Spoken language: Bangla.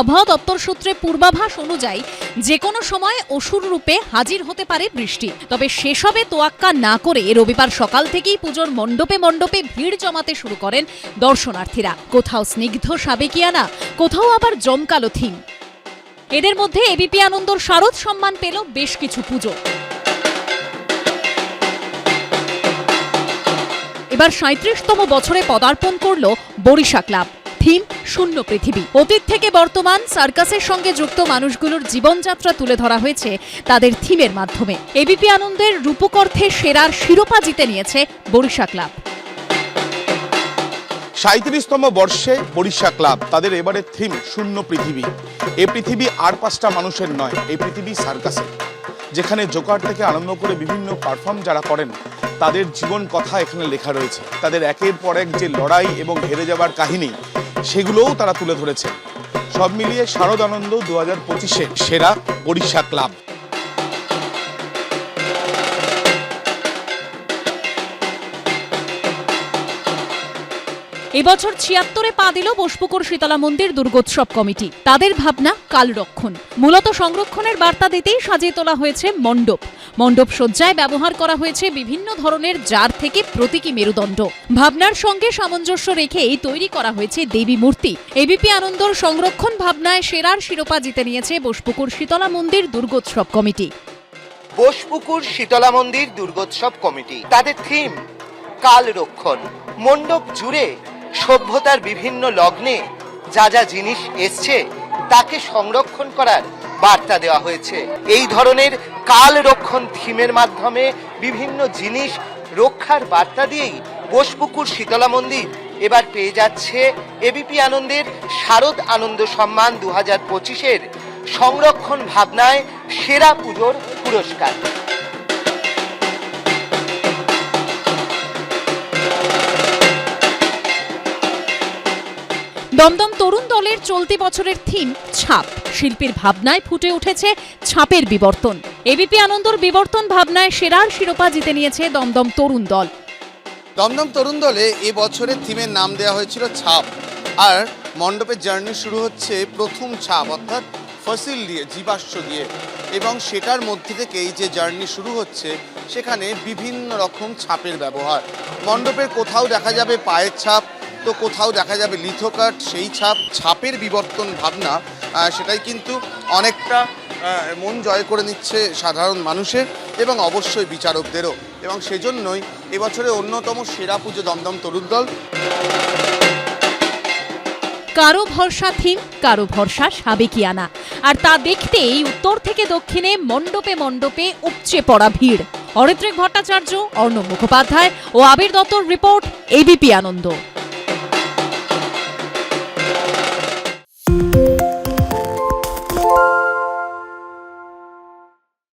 আবহাওয়া দপ্তর সূত্রে পূর্বাভাস অনুযায়ী যে কোনো সময় অসুর রূপে হাজির হতে পারে বৃষ্টি। তবে সেসবে তোয়াক্কা না করে রবিবার সকাল থেকেই পুজোর মণ্ডপে মণ্ডপে ভিড় জমাতে শুরু করেন দর্শনার্থীরা। কোথাও স্নিগ্ধ সাবেকিয়ানা, কোথাও আবার জমকালো থিম। এদের মধ্যে এবিপি আনন্দর শারদ সম্মান পেল বেশ কিছু পুজো। এবার সাঁত্রিশতম বছরে পদার্পণ করল বরিশা ক্লাব। থিম, শূন্য পৃথিবী। অতীত থেকে বর্তমান, সার্কাসের সঙ্গে যুক্ত মানুষগুলোর জীবনযাত্রা তুলে ধরা হয়েছে তাদের থিমের মাধ্যমে। এবিপি আনন্দের রূপকর্থে সেরার শিরোপা জিতে নিয়েছে বরিশা ক্লাব। সাঁত্রিশতম বর্ষে বরিশা ক্লাব তাদের এবারে থিম, শূন্য পৃথিবী। এই পৃথিবী আর পাঁচটা মানুষের নয় এই পৃথিবী সার্কাসের। যেখানে জোকার থেকে আরম্ভ করে বিভিন্ন পারফর্ম যারা করেন, তাদের জীবন কথা এখানে লেখা রয়েছে। তাদের একের পর এক যে লড়াই এবং হেরে যাবার কাহিনী সেগুলোও তারা তুলে ধরেছে। সব মিলিয়ে শারদ আনন্দ দু হাজার পঁচিশে সেরা বরিশা ক্লাব। এবছর ছিয়াত্তরে পা দিল বসপুকুর শীতলা মন্দির দুর্গোৎসব কমিটি। তাদের ভাবনা কাল রক্ষণ মূলত সংরক্ষণের বার্তা দিতেই সাজিয়ে তোলা হয়েছে মণ্ডপ। মণ্ডপ সজ্জায় ব্যবহার করা হয়েছে বিভিন্ন ধরনের জার থেকে প্রতীকী মেরুদণ্ড। ভাবনার সঙ্গে সামঞ্জস্য রেখেই তৈরি করা হয়েছে দেবী মূর্তি। এবিপি আনন্দর সংরক্ষণ ভাবনায় সেরার শিরোপা জিতে নিয়েছে বোসপুকুর শীতলা মন্দির দুর্গোৎসব কমিটি। বোসপুকুর শীতলা মন্দির দুর্গোৎসব কমিটি। তাদের থিম, কাল রক্ষণ। মণ্ডপ জুড়ে সভ্যতার বিভিন্ন লগ্নে যা যা জিনিস এসছে, তাকে সংরক্ষণ করার বার্তা দেওয়া হয়েছে। এই ধরনের কাল রক্ষণ থিমের মাধ্যমে বিভিন্ন জিনিস রক্ষার বার্তা দিয়েই বোসপুকুর শীতলা মন্দির এবার পেয়ে যাচ্ছে এবিপি আনন্দের শারদ আনন্দ সম্মান দু হাজার পঁচিশের সংরক্ষণ ভাবনায় সেরা পুজোর পুরস্কার। দমদম তরুণ দলের চলতি বছরের থিম, ছাপ। শিল্পীর ভাবনায় ফুটে উঠেছে ছাপের বিবর্তন। এবিপি আনন্দর বিবর্তন ভাবনায় সেরার শিরোপা জিতে নিয়েছে দমদম তরুণ দল। দমদম তরুণ দলে এ বছরের থিমের নাম দেওয়া হয়েছিল ছাপ। আর মণ্ডপের জার্নি শুরু হচ্ছে প্রথম ছাপ, অর্থাৎ ফসিল দিয়ে, জীবাশ্ম দিয়ে। এবং সেটার মধ্যে থেকেই যে জার্নি শুরু হচ্ছে, সেখানে বিভিন্ন রকম ছাপের ব্যবহার। মণ্ডপের কোথাও দেখা যাবে পায়ের ছাপ তো কোথাও দেখা যাবে লিথোকাট সেই ছাপ, ছাপের বিবর্তন ভাবনা সেটাই কিন্তু অনেকটা মন জয় করে নিচ্ছে সাধারণ মানুষের এবং অবশ্যই বিচারকদেরও। এবং সেজন্যই এবছরে অন্যতম সেরা পুজো দমদম তরুণ দল। কারও ভরসা থিম, কারও ভরসা সাবেকিয়ানা। আর তা দেখতেই উত্তর থেকে দক্ষিণে মণ্ডপে মণ্ডপে উপচে পড়া ভিড়। অরিত্রিক ভট্টাচার্য, অর্ণব মুখোপাধ্যায় ও আবির দত্তর রিপোর্ট এবিপি আনন্দ।